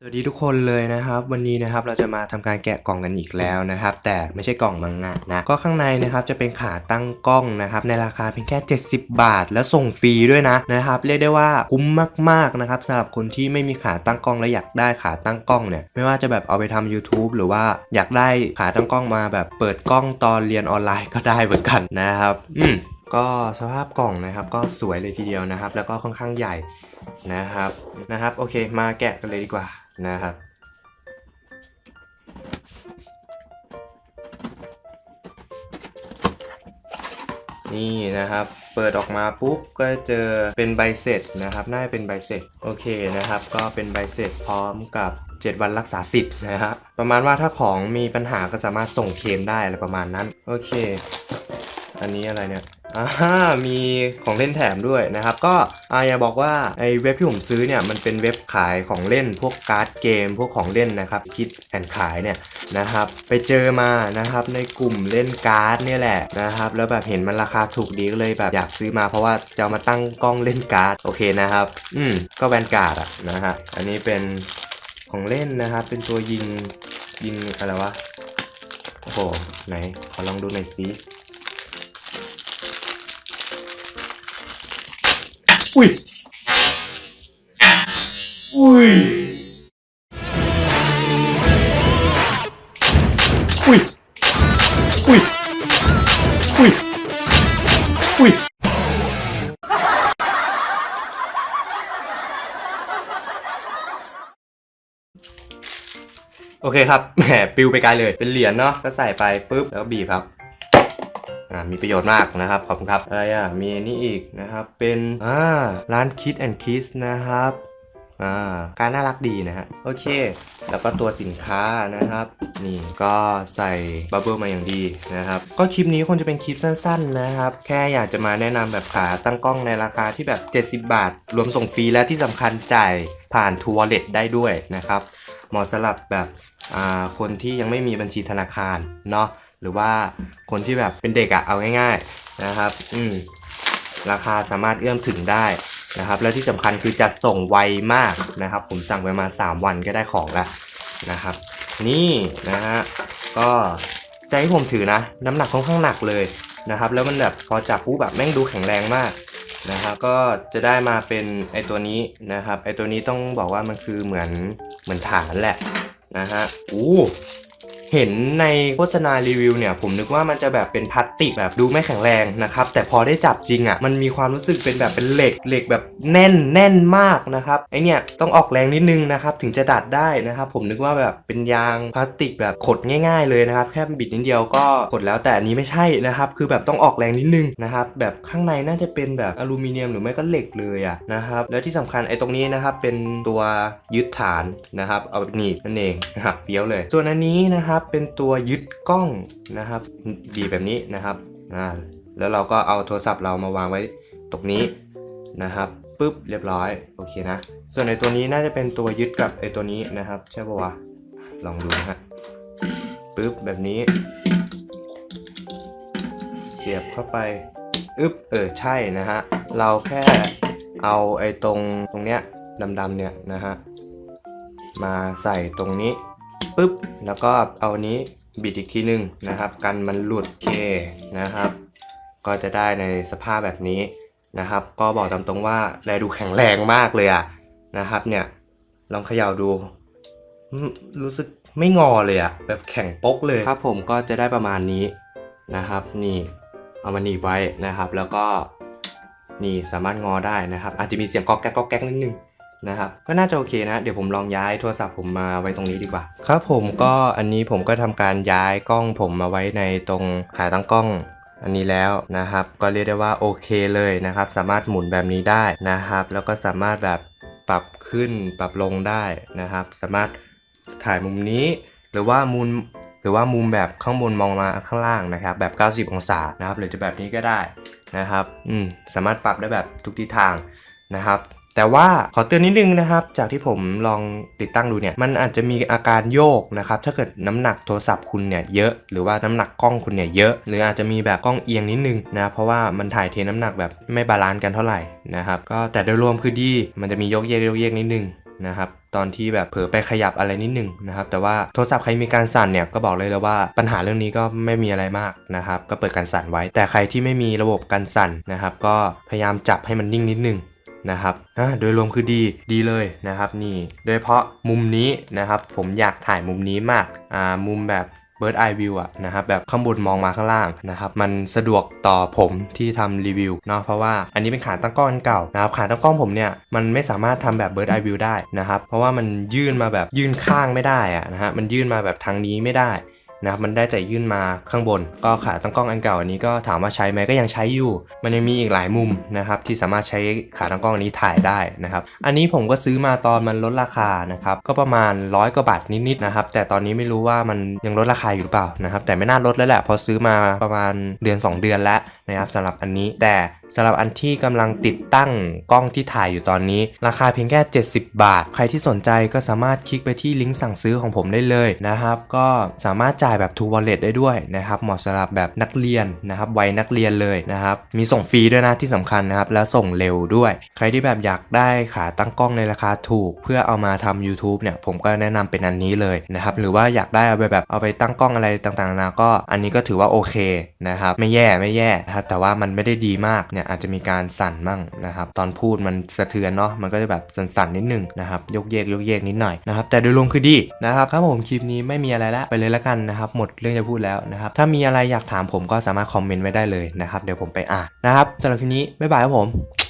สวัสดีทุกคนเลยนะครับ วันนี้นะครับเราจะมาทำการแกะกล่องกันอีกแล้วนะครับ แต่ไม่ใช่กล่องมังงะนะก็ข้างในนะครับจะเป็นขาตั้งกล้องนะครับ ในราคาเพียงแค่ 70 บาท และส่งฟรีด้วยนะนะครับ เรียกได้ว่าคุ้มมากๆนะครับสำหรับคนที่ไม่มีขาตั้งกล้องและอยากได้ขาตั้งกล้องเนี่ยไม่ว่าจะแบบเอาไปทำ YouTube หรือว่าอยากได้ขาตั้งกล้องมาแบบเปิดกล้องตอนเรียนออนไลน์ก็ได้เหมือนกันนะครับ อืมก็สภาพกล่องนะครับก็สวยเลยทีเดียวนะครับ แล้วก็ค่อนข้างใหญ่นะครับนะครับ โอเค มาแกะกันเลยดีกว่า นะครับ นี่นะครับ เปิดออกมาปุ๊บก็เจอเป็นใบเสร็จนะครับ น่าจะเป็นใบเสร็จ โอเคนะครับ ก็เป็นใบเสร็จพร้อมกับ 7 วันรักษาสิทธิ์นะฮะประมาณว่าถ้าของมีปัญหาก็สามารถส่งเคลมได้อะไรประมาณนั้น โอเค อันนี้อะไรเนี่ยอ่ามีของเล่นแถมด้วยนะครับ ก็อาอย่าบอกว่าไอ้เว็บที่ผมซื้อเนี่ยมันเป็นเว็บขายของเล่นพวกการ์ดเกม พวกของเล่นนะครับคิดแอนขายเนี่ยนะครับไปเจอมานะครับในกลุ่มเล่นการ์ดเนี่ยแหละนะครับแล้วแบบเห็นมันราคาถูกดีก็เลยแบบอยากซื้อมาเพราะว่าจะามาตั้งกล้องเล่นการ์ดโอเคนะครับอืมก็แวนการ์ดอะนะฮะอันนี้เป็นของเล่นนะครับเป็นตัวยิงยิงอะไรวะโอ้โหไหนขอลองดูหน่อยสิ อุ้ย อุ้ย อุ้ย อุ้ย อุ้ย อุ้ย โอเคครับ แหมปิวไปไกลเลย เป็นเหรียญเนาะ ก็ใส่ไปปุ๊บ แล้วก็บีบครับ อ่ามีประโยชน์มากนะครับ ขอบคุณครับ อะไรอะ มีอันนี้อีกนะครับ เป็นอ่าร้าน Kid and Kiss นะครับอ่าการน่ารักดีนะฮะ โอเค แล้วก็ตัวสินค้านะครับ นี่ก็ใส่บับเบิลมาอย่างดีนะครับ ก็คลิปนี้คงจะเป็นคลิปสั้น ๆ นะครับ แค่อยากจะมาแนะนำแบบขาตั้งกล้องในราคาที่แบบ 70 บาท รวมส่งฟรีและที่สำคัญจ่ายผ่านทัวร์เล t ได้ด้วยนะครับ เหมาะสำหรับแบบอ่าคนที่ยังไม่มีบัญชีธนาคารเนาะ รือว่าคนที่แบบเป็นเด็กอะเอาง่ายๆนะครับ อืมราคาสามารถเอื้อมถึงได้นะครับ แล้วที่สำคัญคือจัดส่งไวมากนะครับ ผมสั่งไปมา 3 วันก็ได้ของแล้วนะครับ นี่นะฮะก็ใจผมถือนะ น้ำหนักค่อนข้างหนักเลยนะครับ แล้วมันแบบพอจับปุ๊บแบบแม่งดูแข็งแรงมากนะครับก็จะได้มาเป็นไอตัวนี้นะครับไอตัวนี้ต้องบอกว่ามันคือเหมือนเหมือนฐานแหละนะฮะอู้ เห็นในโฆษณารีวิวเนี่ย ผมนึกว่ามันจะแบบเป็นพลาสติกแบบดูไม่แข็งแรงนะครับ แต่พอได้จับจริงอะ่ะ มันมีความรู้สึกเป็นแบบเป็นเหล็กเหล็กแบบแน่นแน่นมากนะครับไอเนี่ยต้องออกแรงนิดนึงนะครับ ถึงจะดัดได้นะครับ ผมนึกว่าแบบเป็นยางพลาสติกแบบขดง่าย ๆ เลยนะครับ แค่บิดนิดเดียวก็กดแล้วแต่อันนี้ไม่ใช่นะครับ คือแบบต้องออกแรงนิดนึงนะครับแบบข้างในน่าจะเป็นแบบอลูมิเนียมหรือไม่ก็เหล็กเลยอะนะครับแล้วที่สำคัญไอตรงนี้นะครับเป็นตัวยึดฐานนะครับเอาหนีบนั่นเองนะครับเฟี้ยวเลย ส่วนอันนี้นะครับนะครับ เป็นตัวยึดกล้องนะครับ ดีแบบนี้นะครับอ่าแล้วเราก็เอาโทรศัพท์เรามาวางไว้ตรงนี้นะครับปุ๊บเรียบร้อยโอเคนะ ส่วนในตัวนี้น่าจะเป็นตัวยึดกับไอ้ตัวนี้นะครับ ใช่ปะวะลองดูนะฮะปุ๊บแบบนี้ เสียบเข้าไปอึ๊บเออใช่นะฮะเราแค่เอาไอ้ตรงตรงเนี้ยดำๆเนี่ยนะฮะมาใส่ตรงนี้ ปุ๊บแล้วก็เอาอันนี้บิดอีกทีหนึงนะครับ กันมันหลุดโอเคนะครับ ก็จะได้ในสภาพแบบนี้นะครับ ก็บอกตามตรงว่าแลดูแข็งแรงมากเลยอะนะครับ เนี่ยลองเขย่าดู รู้สึกไม่งอเลยอะแบบแข็งปกเลยครับ ผมก็จะได้ประมาณนี้นะครับ นี่เอามาหนีบไว้นะครับ แล้วก็นี่สามารถงอได้นะครับ อาจจะมีเสียงกอกแก๊กกอกแก๊กนิดนึง นะครับก็น่าจะโอเคนะเดี๋ยวผมลองย้ายโทรศัพท์ผมมาไว้ตรงนี้ดีกว่า ครับผมก็อันนี้ผมก็ทำการย้ายกล้องผมมาไว้ในตรงขาตั้งกล้องอันนี้แล้วนะครับ ก็เรียกได้ว่าโอเคเลยนะครับ สามารถหมุนแบบนี้ได้นะครับ แล้วก็สามารถแบบปรับขึ้นปรับลงได้นะครับ สามารถถ่ายมุมนี้ หรือว่ามุมหรือว่ามุมแบบข้างบนมองมาข้างล่างนะครับ แบบ 90 องศานะครับ หรือจะแบบนี้ก็ได้นะครับ อืมสามารถปรับได้แบบทุกทิศทางนะครับ แต่ว่าขอเตือนนิดนึงนะครับ จากที่ผมลองติดตั้งดูเนี่ย มันอาจจะมีอาการโยกนะครับ ถ้าเกิดน้ำหนักโทรศัพท์คุณเนี่ยเยอะ หรือว่าน้ำหนักกล้องคุณเนี่ยเยอะ หรืออาจจะมีแบบกล้องเอียงนิดนึงนะ เพราะว่ามันถ่ายเทน้ำหนักแบบไม่บาลานซ์กันเท่าไหร่นะครับ ก็แต่โดยรวมคือดี มันจะมีโยกเยกโยกเยกนิดนึงนะครับตอนที่แบบเผลอไปขยับอะไรนิดนึงนะครับแต่ว่าโทรศัพท์ใครมีการสั่นเนี่ยก็บอกเลยเลยว่าปัญหาเรื่องนี้ก็ไม่มีอะไรมากนะครับก็เปิดการสั่นไว้ แต่ใครที่ไม่มีระบบการสั่นนะครับก็พยายามจับให้มันนิ่งนิดนึง นะครับอะโดยรวมคือดีดีเลยนะครับนี่โดยเฉพาะมุมนี้นะครับผมอยากถ่ายมุมนี้มากอ่ามุมแบบ Bird Eye View อะนะครับแบบข้างบนมองมาข้างล่างนะครับมันสะดวกต่อผมที่ทำรีวิวเนาะเพราะว่าอันนี้เป็นขาตั้งกล้องอันเก่านะครับขาตั้งกล้องผมเนี่ยมันไม่สามารถทำแบบ Bird Eye View ได้นะครับเพราะว่ามันยื่นมาแบบยื่นข้างไม่ได้อะนะฮะมันยื่นมาแบบทางนี้ไม่ได้ นะครับมันได้แต่ยื่นมาข้างบน ก็ขาตั้งกล้องอันเก่าอันนี้ก็ถามว่าใช้ไหมก็ยังใช้อยู่ มันยังมีอีกหลายมุมนะครับที่สามารถใช้ขาตั้งกล้องอันนี้ถ่ายได้นะครับอันนี้ผมก็ซื้อมาตอนมันลดราคานะครับก็ประมาณร้อยกว่าบาทนิดๆนะครับแต่ตอนนี้ไม่รู้ว่ามันยังลดราคาอยู่หรือเปล่านะครับแต่ไม่น่าลดแล้วแหละพอซื้อมาประมาณเดือน 2 เดือนแล้วนะครับสำหรับอันนี้แต่สำหรับอันที่กำลังติดตั้งกล้องที่ถ่ายอยู่ตอนนี้ ราคาเพียงแค่ 70 บาท ใครที่สนใจก็สามารถคลิกไปที่ลิงก์สั่งซื้อของผมได้เลยนะครับ ก็สามารถจ่ายแบบ True Wallet ได้ด้วยนะครับ เหมาะสำหรับแบบนักเรียนนะครับวัยนักเรียนเลยนะครับ มีส่งฟรีด้วยนะที่สำคัญนะครับ แล้วส่งเร็วด้วย ใครที่แบบอยากได้ขาตั้งกล้องในราคาถูก เพื่อเอามาทำ YouTube เนี่ยผมก็แนะนำเป็นอันนี้เลยนะครับ หรือว่าอยากได้เอาไปแบบเอาไปตั้งกล้องอะไรต่างๆนาก็อันนี้ก็ถือว่าโอเคนะครับ ไม่แย่ไม่แย่นะครับ แต่ว่ามันไม่ได้ดีมากเนี่ยอาจจะมีการสั่นมั่งนะครับตอนพูดมันสะเทือนเนาะมันก็จะแบบสั่นๆนิดนึงนะครับยกเยกยกเยกนิดหน่อยนะครับแต่โดยรวมคือดีนะครับครับผมคลิปนี้ไม่มีอะไรละไปเลยละกันนะครับหมดเรื่องจะพูดแล้วนะครับถ้ามีอะไรอยากถามผมก็สามารถคอมเมนต์ไว้ได้เลยนะครับเดี๋ยวผมไปอ่านนะครับสำหรับคลิปนี้บ๊ายบายครับผม